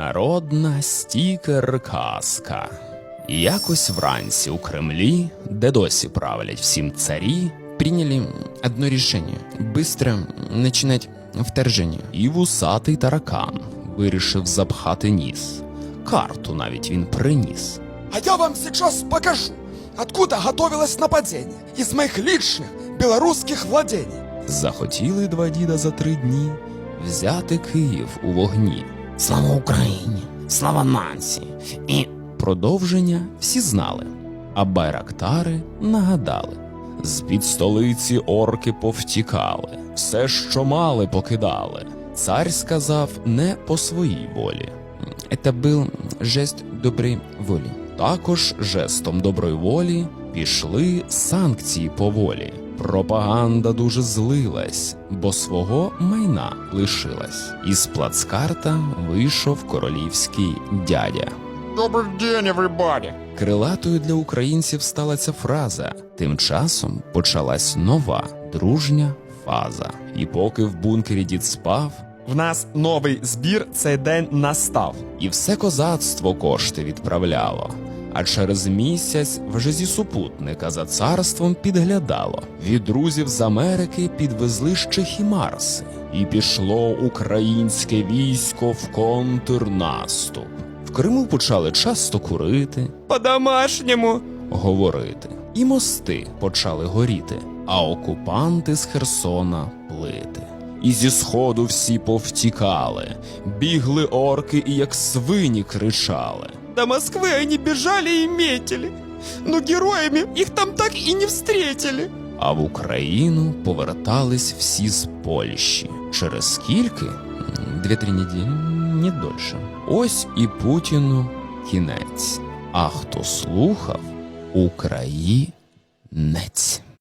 Народна стікер-казка. Якось вранці у Кремлі, де досі правлять всім царі, приняли одно решение – быстро начинать вторжение. І вусатий таракан вирішив запхати ніс. Карту навіть він приніс. А я вам сейчас покажу, откуда готовилось нападение из моих личных белорусских владений. Захотіли два діда за три дні взяти Київ у вогні. Слава Україні! Слава нації! І продовження всі знали, а байрактари нагадали. З-під столиці орки повтікали, все, що мали, покидали. Цар сказав не по своїй волі. Це був жест доброї волі. Також жестом доброї волі пішли санкції поволі. Пропаганда дуже злилась, бо свого майна лишилась. Із плацкарта вийшов королівський дядя. Добрый день, everybody. Крилатою для українців стала ця фраза. Тим часом почалась нова дружня фаза. І поки в бункері дід спав, В нас новий збір цей день настав. і все козацтво кошти відправляло. А через місяць вже зі супутника за царством підглядало. Від друзів з Америки підвезли ще хімарси, і пішло українське військо в контрнаступ. В Криму почали часто курити, По-домашньому. говорити, і мости почали горіти, а окупанти з Херсона плити. І зі сходу всі повтікали, бігли орки і як свині кричали. До Москвы они бежали и метили. Но героями их там так и не встретили. А в Україну повертались всі з Польщі. Через скільки? Дві-три неділі, не дольше. Ось і Путіну кінець. А хто слухав, Українець.